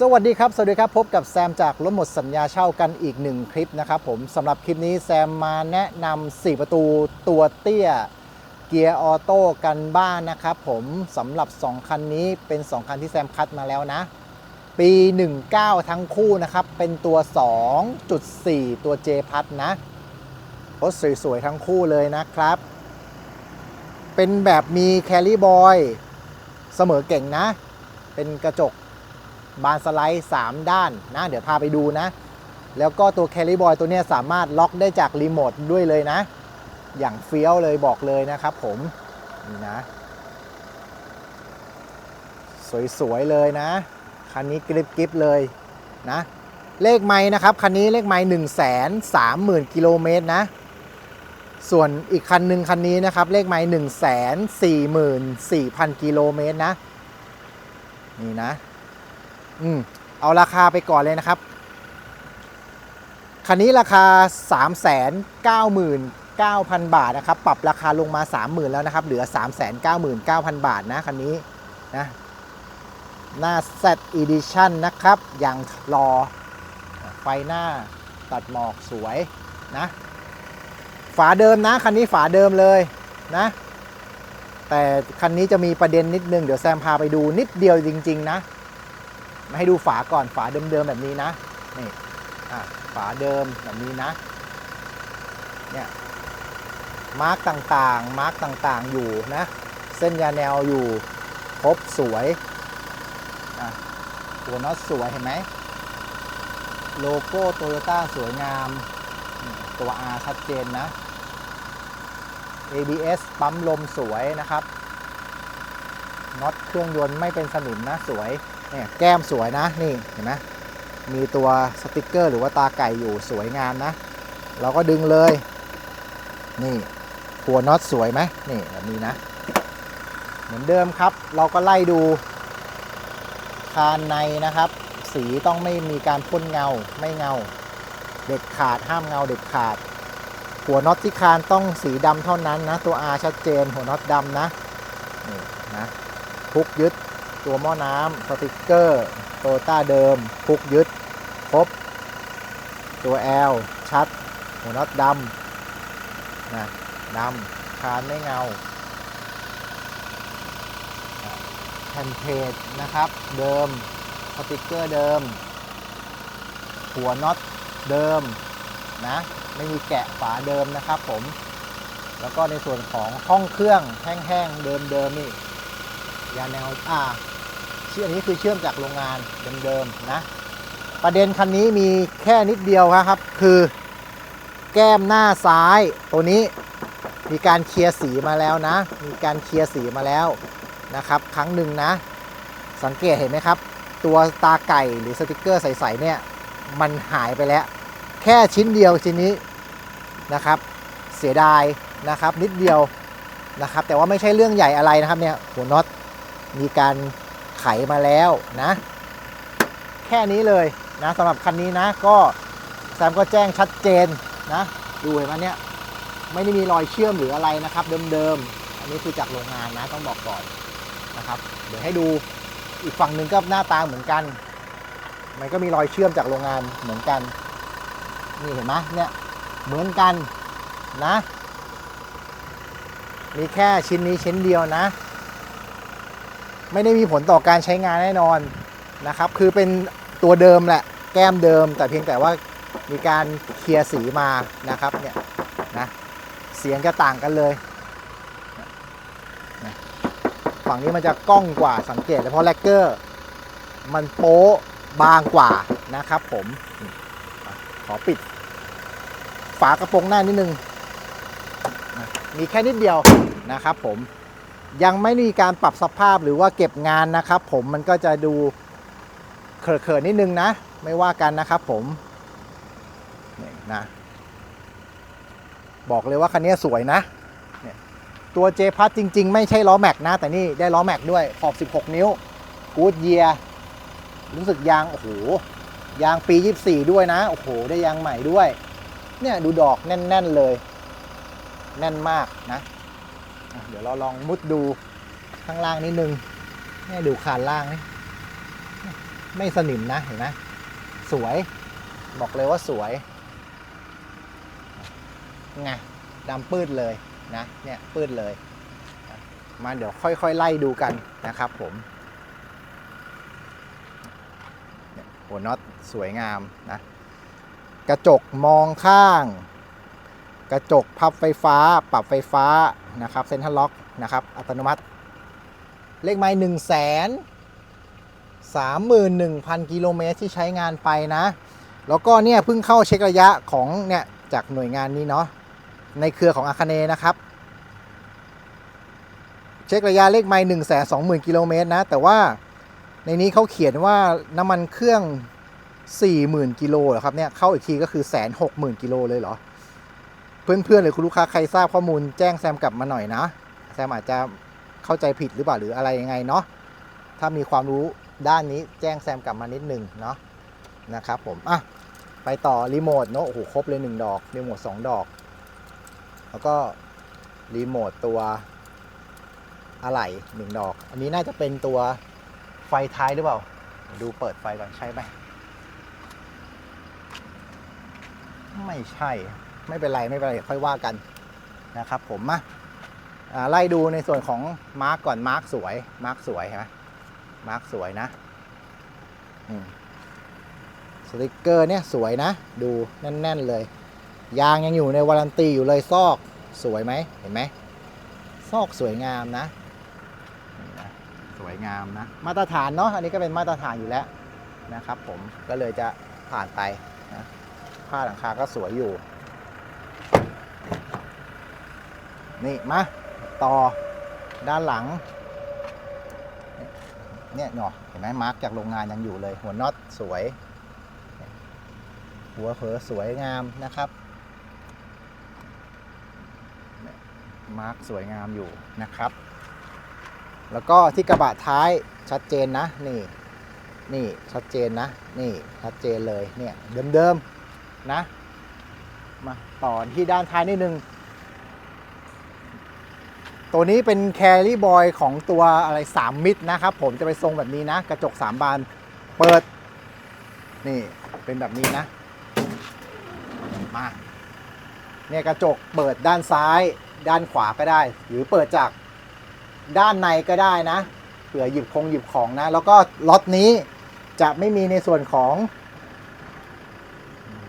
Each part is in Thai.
สวัสดีครับ สวัสดีครับ พบกับแซมจากรถหมดสัญญาเช่ากันอีกหนึ่งคลิปนะครับผมสำหรับคลิปนี้แซมมาแนะนำ4 ประตูตัวเตี้ย เกียร์ออโต้กันบ้านนะครับผมสำหรับ 2 คันนี้เป็น 2 คันที่แซมคัดมาแล้วนะ ปี 19 ทั้งคู่นะครับ เป็นตัว 2.4 ตัว J พัดนะรถสวยๆ ทั้งคู่เลยนะครับ เป็นแบบมีแคลรี่บอยเสมอเก่งนะ เป็นกระจก บานสไลด์ 3 ด้านนะเดี๋ยวพาไปดูนะ แล้วก็ตัวแคลิบอยตัวนี้สามารถล็อกได้จากรีโมทด้วยเลยนะ อย่างเฟี้ยวเลยบอกเลยนะครับผม นี่นะ สวยๆเลยนะ คันนี้กริบกริบเลยนะ เลขไม้นะครับ คันนี้เลขไม้หนึ่งแสนสามหมื่นกิโลเมตรนะส่วนอีกคันหนึ่งคันนี้นะครับ เลขไม้หนึ่งแสนสี่หมื่นสี่พันกิโลเมตรนะ นี่นะ อืมเอาราคาไปก่อนเลยนะครับ คันนี้ราคา 3 9 9 0 0 0 บาทนะครับ ปรับราคาลงมา 30,000 แล้วนะครับ เหลือ 3 9 9 0 0 0 บาทนะคันนี้นะหน้า Z Edition นะครับ อย่างรอไฟหน้าตัดหมอกสวยนะ ฝาเดิมนะ คันนี้ฝาเดิมเลยนะ แต่คันนี้จะมีประเด็นนิดนึง เดี๋ยวแซมพาไปดูนิดเดียวจริง ๆ นะ มาให้ดูฝาก่อนฝาเดิมๆแบบนี้นะนี่อะฝาเดิมแบบนี้นะเนี่ยมาร์กต่างๆ มาร์กต่างๆอยู่นะ เส้นยาแนวอยู่ครบสวยอะตัวน็อตสวยเห็นไหมโลโก้โตโยต้าสวยงาม ตัว R ชัดเจนนะ ABS ปั๊มลมสวยนะครับน็อตเครื่องยนต์ไม่เป็นสนิมนะสวย เนี่ยแก้มสวยนะนี่เห็นไหมมีตัวสติกเกอร์ หรือว่าตาไก่อยู่สวยงามนะ เราก็ดึงเลย นี่หัวน็อตสวยไหมนี่แบบนี้นะ เหมือนเดิมครับ เราก็ไล่ดูคานในนะครับ สีต้องไม่มีการพ่นเงาไม่เงา เด็ดขาดห้ามเงาเด็ดขาด หัวน็อตที่คานต้องสีดำเท่านั้นนะ ตัว R ชัดเจนหัวน็อตดำนะนี่นะพุกยึด ตัวหม้อน้ำสติกเกอร์โตต้าเดิมพุกยึดครบ ตัว L ชัด หัวน็อตดำนะดำคานไม่เงา แผ่นเพจนะครับเดิมสติกเกอร์เดิม หัวน็อตเดิมนะไม่มีแกะฝาเดิมนะครับผม แล้วก็ในส่วนของห้องเครื่องแห้งๆเดิมๆนี่ยาแนวอ่า ชื่ออันนี้คือเชื่อมจากโรงงานเดิมๆนะ ประเด็นคันนี้มีแค่นิดเดียวครับ คือแก้มหน้าซ้ายตัวนี้มีการเคลียร์สีมาแล้วนะ มีการเคลียร์สีมาแล้วนะครับ ครั้งหนึ่งนะ สังเกตเห็นไหมครับ ตัวตาไก่หรือสติกเกอร์ใสๆเนี่ยมันหายไปแล้ว แค่ชิ้นเดียวชิ้นนี้นะครับ เสียดายนะครับนิดเดียวนะครับ แต่ว่าไม่ใช่เรื่องใหญ่อะไรนะครับเนี่ยหัวน็อตมีการ ไขมาแล้วนะ แค่นี้เลยนะสำหรับคันนี้นะก็แซมก็แจ้งชัดเจนนะ ดูเห็นไหมเนี่ยไม่ได้มีรอยเชื่อมหรืออะไรนะครับเดิมๆ อันนี้คือจากโรงงานนะต้องบอกก่อนนะครับ เดี๋ยวให้ดูอีกฝั่งหนึ่งก็หน้าตาเหมือนกัน มันก็มีรอยเชื่อมจากโรงงานเหมือนกัน นี่เห็นไหมเนี่ยเหมือนกันนะ มีแค่ชิ้นนี้ชิ้นเดียวนะ ไม่ได้มีผลต่อการใช้งานแน่นอนนะครับ คือเป็นตัวเดิมแหละแก้มเดิม แต่เพียงแต่ว่ามีการเคลียร์สีมานะครับเนี่ยนะเสียงจะต่างกันเลยฝั่งนี้มันจะกล้องกว่าสังเกตเลยเพราะแลกเกอร์ มันโป๊บางกว่านะครับผมขอปิด ฝากระโปรงหน้านิดนึง มีแค่นิดเดียวนะครับผม ยังไม่มีการปรับสภาพหรือว่าเก็บงานนะครับ ผมมันก็จะดูเขินๆนิดนึงนะ ไม่ว่ากันนะครับผมนี่นะบอกเลยว่าคันนี้สวยนะเนี่ยตัวเจพัทจริง ๆ ไม่ใช่ล้อแม็กนะ แต่นี่ได้ล้อแม็กด้วยขอบ 16 นิ้วกูดเยียรู้สึกยาง โอ้โห ยางปี 24 ด้วยนะ โอ้โห ได้ยางใหม่ด้วย เนี่ย ดูดอกแน่น ๆ เลย แน่นมากนะอะ เดี๋ยวเราลองมุดดูข้างล่างนิดนึงให้ดูคานล่างนี่ไม่สนิมนะเห็นไหมสวย บอกเลยว่าสวยไงดำปื้ดเลยนะเนี่ยปื้ดเลย มาเดี๋ยวค่อยๆไล่ดูกันนะครับผมเนี่ยหัวน็อตสวยงามนะกระจกมองข้าง กระจกพับไฟฟ้า ปรับไฟฟ้า นะครับเซ็นทรัลล็อกนะครับอัตโนมัติ เลขไม้หนึ่งแสนสามหมื่นหนึ่งพันกิโลเมตรที่ใช้งานไปนะ แล้วก็เนี่ยเพิ่งเข้าเช็คระยะของเนี่ยจากหน่วยงานนี้เนาะในเครือของอาคาเนนะครับ เช็คระยะเลขไม้หนึ่งแสนสองหมื่นกิโลเมตรนะ แต่ว่าในนี้เขาเขียนว่าน้ำมันเครื่อง 40,000 กิโลเหรอครับเนี่ยเข้าอีกทีก็คือแสนหกหมื่นกิโลเลยเหรอ เพื่อนๆหรือคุณลูกค้าใครทราบข้อมูลแจ้งแซมกลับมาหน่อยนะ แซมอาจจะเข้าใจผิดหรือเปล่าหรืออะไรยังไงเนาะถ้ามีความรู้ด้านนี้แจ้งแซมกลับมานิดนึงเนาะนะครับผมอะไปต่อรีโมทเนาะโอ้โหครบเลย 1 ดอกรีโมท2ดอก แล้วก็รีโมทตัวอะไหล่1ดอก อันนี้น่าจะเป็นตัวไฟท้ายหรือเปล่า ดูเปิดไฟก่อนใช่ไหมไม่ใช่ ไม่เป็นไรไม่เป็นไรค่อยว่ากันนะครับ ผมมาไล่ดูในส่วนของมาร์กก่อนมาร์กสวยมาร์กสวยเห็นไหมมาร์กสวยนะสติกเกอร์เนี่ยสวยนะ ดูแน่น ๆ เลย ยางยังอยู่ในวารันตีอยู่เลยซอกสวยไหมเห็นไหมซอกสวยงามนะนี่นะสวยงามนะ มาตรฐานเนาะอันนี้ก็เป็นมาตรฐานอยู่แล้วนะครับ ผมก็เลยจะผ่านไปนะผ้าหลังคาก็สวยอยู่ นี่มาต่อด้านหลัง เนี่ยเนาะเห็นไหมมาร์กจากโรงงานยังอยู่เลย หัวน็อตสวย หัวเผอสวยงามนะครับมาร์กสวยงามอยู่นะครับ แล้วก็ที่กระบะท้ายชัดเจนนะนี่นี่ชัดเจนนะ นี่ชัดเจนเลยเนี่ยเดิมๆนะมาต่อที่ด้านท้ายนิดนึง ตัวนี้เป็นแครี่บอยของตัวอะไร 3 มิตรนะครับ ผมจะไปทรงแบบนี้นะ กระจก 3 บานเปิด นี่เป็นแบบนี้นะ มาเนี่ยกระจกเปิดด้านซ้าย ด้านขวาก็ได้ หรือเปิดจากด้านในก็ได้นะเผื่อหยิบคงหยิบของนะ แล้วก็ล็อตนี้จะไม่มีในส่วนของ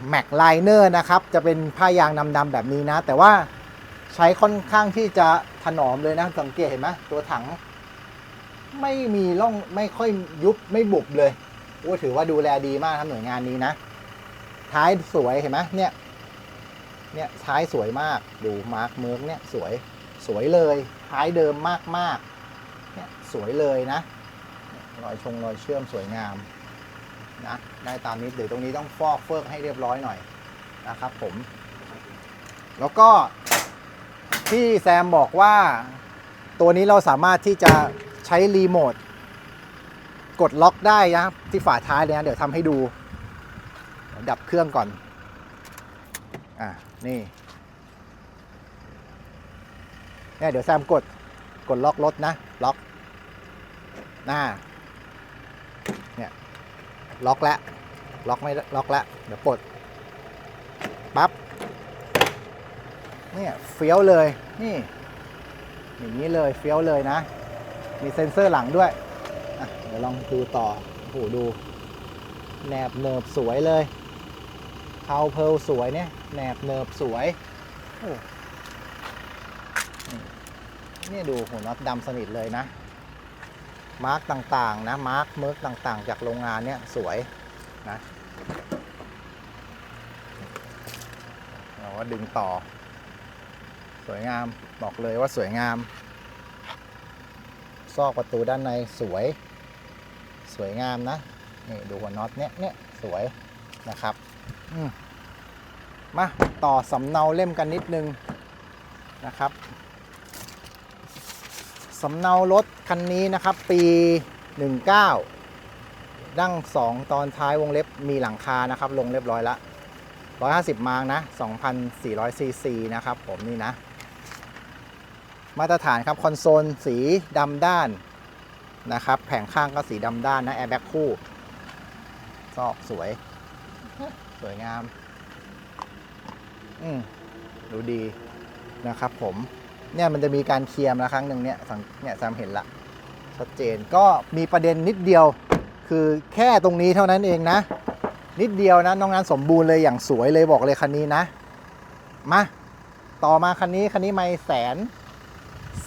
แม็กไลเนอร์นะครับ จะเป็นผ้ายางดำๆแบบนี้นะ แต่ว่า ใช้ค่อนข้างที่จะถนอมเลยนะ สังเกตเห็นไหมตัวถัง ไม่มีร่องไม่ค่อยยุบไม่บุบเลยโอ้ถือว่าดูแลดีมากครับหน่วยงานนี้นะ ท้ายสวยเห็นไหมเนี่ย เนี่ยท้ายสวยมากดูมาร์คเมิร์กเนี่ยสวยสวยเลย ท้ายเดิมมากๆเนี่ยสวยเลยนะรอยชงรอยเชื่อมสวยงามนะได้ตามนี้เดี๋ยวตรงนี้ต้องฟอกเฟิกให้เรียบร้อยหน่อยนะครับผม แล้วก็ ที่แซมบอกว่าตัวนี้เราสามารถที่จะใช้รีโมทกดล็อกได้นะครับที่ฝาท้ายเลยนะเดี๋ยวทำให้ดู ดับเครื่องก่อน อะ นี่เนี่ยเดี๋ยวแซมกดกดล็อกรถนะ ล็อกหน้าเนี่ยล็อกแล้วล็อกไม่ล็อกแล้วเดี๋ยวกดปั๊บ เนี่ยเฟี้ยวเลยนี่อย่างนี้เลยเฟี้ยวเลยนะ มีเซ็นเซอร์หลังด้วยเดี๋ยวลองดูต่อโอ้โหดูแนบเนิบสวยเลยเพาเพลสวยเนี่ยแนบเนิบสวยนี่นี่ดูหัวน็อตดำสนิทเลยนะ มาร์กต่างๆนะมาร์กเมิร์กต่างๆ จากโรงงานเนี่ยสวยนะเราก็ดึงต่อ สวยงามบอกเลยว่าสวยงาม ซอกประตูด้านในสวย สวยงามนะนี่ดูหัวน็อตเนี้ยเนี่ยสวยนะครับมมาต่อสำเนาเล่มกันนิดนึงนะครับสำเนารถคันนี้นะครับ ปี 19 ดั้ง 2 ตอนท้ายวงเล็บมีหลังคานะครับ ลงเรียบร้อยละ150 มางนะ 2,400ซีซีนะครับผมนี่นะ มาตรฐานครับคอนโซลสีดำด้านนะครับ แผงข้างก็สีดำด้านนะแอร์แบ็กคู่ซอกสวย สวยงาม อืมดูดีนะครับผม เนี่ยมันจะมีการเคลียร์มล้วครั้งหนึ่งเนี่ยสังเนี่ยแซมเห็นละชัดเจนก็มีประเด็นนิดเดียว คือแค่ตรงนี้เท่านั้นเองนะ นิดเดียวนะน้องงานสมบูรณ์เลยอย่างสวยเลยบอกเลยคันนี้นะ มา ต่อมาคันนี้คันนี้ไม่แสน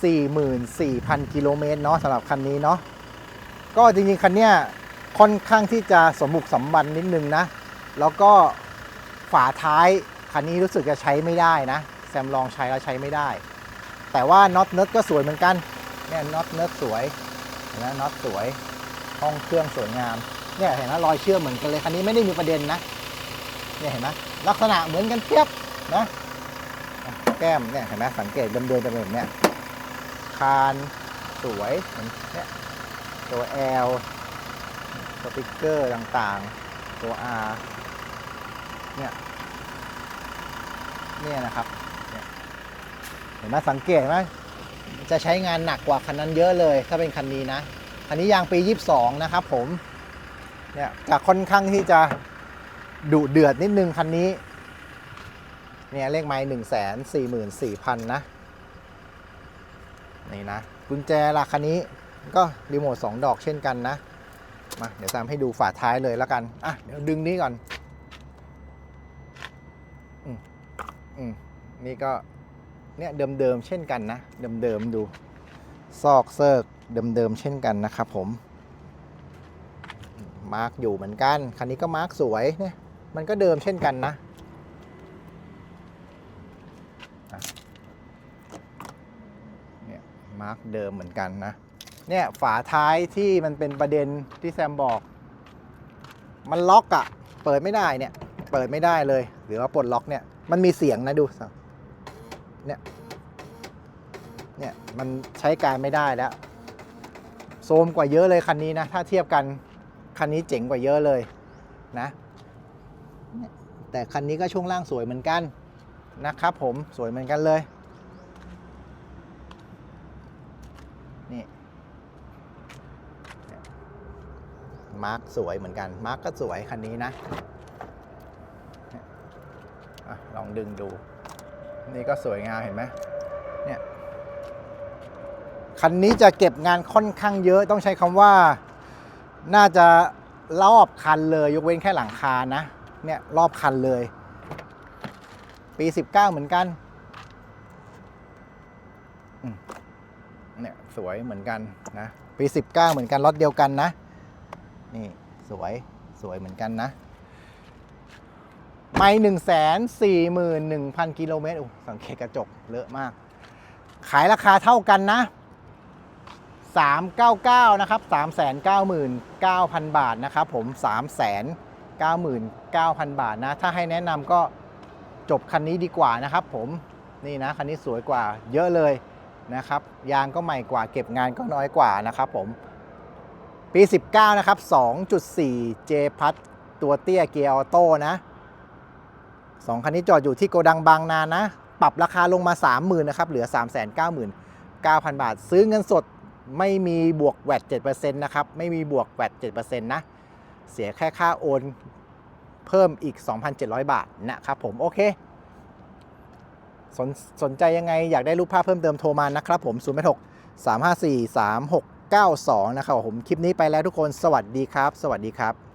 สี่หมื่นสี่พันกิโลเมตรเนาะสำหรับคันนี้เนาะก็จริงๆ คันเนี้ยค่อนข้างที่จะสมบุกสมบันนิดนึงนะ แล้วก็ฝาท้ายคันนี้รู้สึกจะใช้ไม่ได้นะ แซมลองใช้แล้วใช้ไม่ได้ แต่ว่าน็อตเนิร์ดก็สวยเหมือนกันเนี่ยน็อตเนิร์ดสวยเห็นไหมน็อตสวยห้องเครื่องสวยงามเนี่ยเห็นไหมรอยเชื่อมเหมือนกันเลยคันนี้ไม่ได้มีประเด็นนะเนี่ยเห็นไหมลักษณะเหมือนกันเทียบนะอะแก้มเนี่ยเห็นไหมสังเกตเดิมๆจะเป็นแบบเนี้ย คานสวยเห็นเนี่ยตัว L สติกเกอร์ต่างๆ ตัว R เนี่ยเนี่ยนะครับเนี่ยเห็นไหมสังเกตไหมจะใช้งานหนักกว่าคันนั้นเยอะเลย ถ้าเป็นคันนี้นะคันนี้ยางปี 22 นะครับผมเนี่ยจะค่อนข้างที่จะดุเดือดนิดนึงคันนี้เนี่ยเลขไม้หนึ่งแสนสี่หมื่นสี่พันนะ นี่นะกุญแจล่ะคันนี้ก็รีโมทสองดอกเช่นกันนะมาเดี๋ยวตามให้ดูฝาท้ายเลยแล้วกันอะเดี๋ยวดึงนี้ก่อนอืมอืมนี่ก็เนี่ยเดิมๆเช่นกันนะเดิมๆดูซอกเซิร์กเดิมๆเช่นกันนะครับผมมาร์กอยู่เหมือนกัน คันนี้ก็มาร์กสวยเนี่ยมันก็เดิมเช่นกันนะ มาร์กเดิมเหมือนกันนะ เนี่ยฝาท้ายที่มันเป็นประเด็นที่แซมบอก มันล็อกอะเปิดไม่ได้เนี่ย เปิดไม่ได้เลย หรือว่าปลดล็อกเนี่ย มันมีเสียงนะดูสิเนี่ยเนี่ยมันใช้การไม่ได้แล้วโซมกว่าเยอะเลยคันนี้นะ ถ้าเทียบกันคันนี้เจ๋งกว่าเยอะเลยนะ แต่คันนี้ก็ช่วงล่างสวยเหมือนกันนะครับผมสวยเหมือนกันเลยนี่ มาร์กสวยเหมือนกัน มาร์กก็สวยคันนี้นะอะลองดึงดู นี่ก็สวยงามเห็นไหมเนี่ยคันนี้จะเก็บงานค่อนข้างเยอะต้องใช้คำว่าน่าจะรอบคันเลย ยกเว้นแค่หลังคานะ เนี่ยรอบคันเลย ปี 19 เหมือนกันเนี่ยสวยเหมือนกันนะ ปี 19 เหมือนกันรถเดียวกันนะ นี่สวยสวยเหมือนกันนะไม่หนึ่งแสนสี่หมื่นหนึ่งพันกิโลเมตรอ้สังเกตกระจกเลอะมาก ขายราคาเท่ากันนะ 399 นะครับ 399,000 บาทนะครับผม 399,000 บาทนะ ถ้าให้แนะนำก็จบคันนี้ดีกว่านะครับผมนี่นะคันนี้สวยกว่าเยอะเลยนะครับ ยางก็ใหม่กว่าเก็บงานก็น้อยกว่านะครับผม ปี 19 นะครับ 2.4 J พัดตัวเตี้ยเกียร์ออโต้นะสองคันนี้จอดอยู่ที่โกดังบางนานะ ปรับราคาลงมา 30,000นะครับเหลือ 399,000 บาท ซื้อเงินสดไม่มีบวกแวด7%นะครับ ไม่มีบวกแวด7%นะ เสียแค่ค่าโอนเพิ่มอีก 2,700 บาทนะครับผม โอเคสนสนใจยังไงอยากได้รูปภาพเพิ่มเติมโทรมานะครับผม0 6 354 92 นะครับผมคลิปนี้ไปแล้วทุกคนสวัสดีครับ สวัสดีครับ